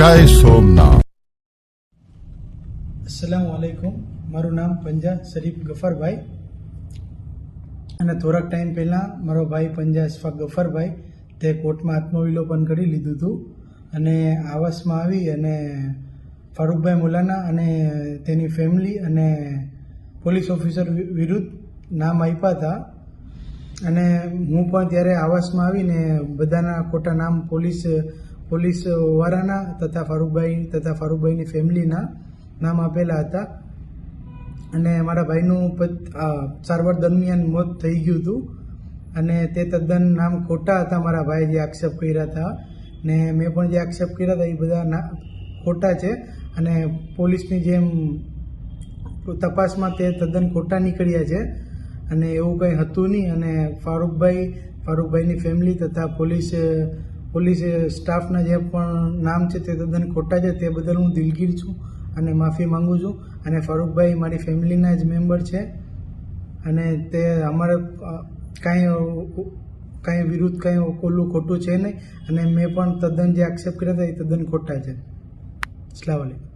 જય સોમનાથ. અસલામ વાલેકુમ મારું નામ પંજા શરીફ ગફરભાઈ. અને થોડાક ટાઈમ પહેલાં મારો ભાઈ પંજા અશફાક ગફરભાઈ, તે કોર્ટમાં આત્મવિલોપન કરી લીધું હતું. અને આવાસમાં આવી અને ફારૂકભાઈ મુલાના અને તેની ફેમિલી અને પોલીસ ઓફિસર વિરુદ્ધ નામ આપ્યા હતા. અને હું પણ ત્યારે આવાસમાં આવીને બધાના ખોટા નામ પોલીસ પોલીસ વાળાના તથા ફારૂકભાઈ, તથા ફારૂકભાઈની ફેમિલીના નામ આપેલા હતા. અને મારા ભાઈનું સારવાર દરમિયાન મોત થઈ ગયું હતું. અને તે તદ્દન નામ ખોટા હતા મારા ભાઈએ જે આક્ષેપ કર્યા હતા. ને મેં પણ જે આક્ષેપ કર્યા હતા એ બધા ના, ખોટા છે. અને પોલીસની જેમ તપાસમાં તે તદ્દન ખોટા નીકળ્યા છે. અને એવું કંઈ હતું નહીં. અને ફારૂકભાઈ, ફારૂકભાઈની ફેમિલી તથા પોલીસ પોલીસ સ્ટાફના જે પણ નામ છે તે તદ્દન ખોટા છે, તે બદલ હું દિલગીર છું અને માફી માંગુ છું. અને ફારૂકભાઈ મારી ફેમિલીના જ મેમ્બર છે અને તે અમારે કાંઈ કાંઈ વિરુદ્ધ કાંઈ ઓલું ખોટું છે નહીં. અને મેં પણ તદ્દન જે આક્ષેપ કર્યા હતા એ તદ્દન ખોટા છે. વાલેકુમ